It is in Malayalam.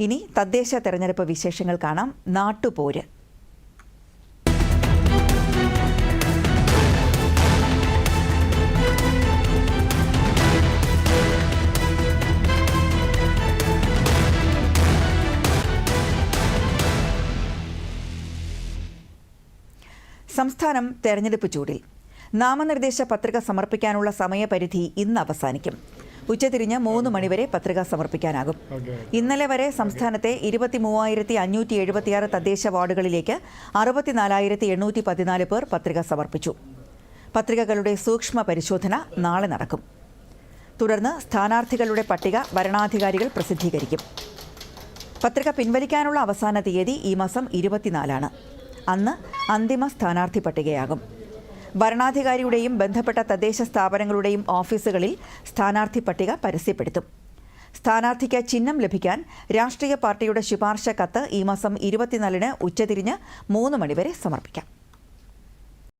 ഇനി തദ്ദേശ തെരഞ്ഞെടുപ്പ് വിശേഷങ്ങൾ കാണാം. നാട്ടുപോര്. സംസ്ഥാനം തെരഞ്ഞെടുപ്പ് ചൂടിൽ. നാമനിർദ്ദേശ പത്രിക സമർപ്പിക്കാനുള്ള സമയപരിധി ഇന്ന് അവസാനിക്കും. ഉച്ചതിരിഞ്ഞ് മൂന്ന് മണിവരെ പത്രിക സമർപ്പിക്കാനാകും. ഇന്നലെ വരെ സംസ്ഥാനത്തെ ഇരുപത്തി മൂവായിരത്തി അഞ്ഞൂറ്റി എഴുപത്തിയാറ് തദ്ദേശ വാർഡുകളിലേക്ക് അറുപത്തിനാലായിരത്തി എണ്ണൂറ്റി പതിനാല് പേർ പത്രിക സമർപ്പിച്ചു. പത്രികകളുടെ സൂക്ഷ്മ പരിശോധന നാളെ നടക്കും. തുടർന്ന് സ്ഥാനാർത്ഥികളുടെ പട്ടിക വരണാധികാരികൾ പ്രസിദ്ധീകരിക്കും. പത്രിക പിൻവലിക്കാനുള്ള അവസാന തീയതി ഈ മാസം ഇരുപത്തിനാലാണ്. അന്ന് അന്തിമ സ്ഥാനാർത്ഥി പട്ടികയാകും. ഭരണാധികാരിയുടെയും ബന്ധപ്പെട്ട തദ്ദേശ സ്ഥാപനങ്ങളുടെയും ഓഫീസുകളിൽ സ്ഥാനാർത്ഥി പട്ടിക പരസ്യപ്പെടുത്തും. സ്ഥാനാർത്ഥിക്ക് ചിഹ്നം ലഭിക്കാൻ രാഷ്ട്രീയ പാർട്ടിയുടെ ശുപാർശ കത്ത് ഈ മാസം ഇരുപത്തിനാലിന് ഉച്ചതിരിഞ്ഞ് മൂന്ന് മണിവരെ സമർപ്പിക്കാം.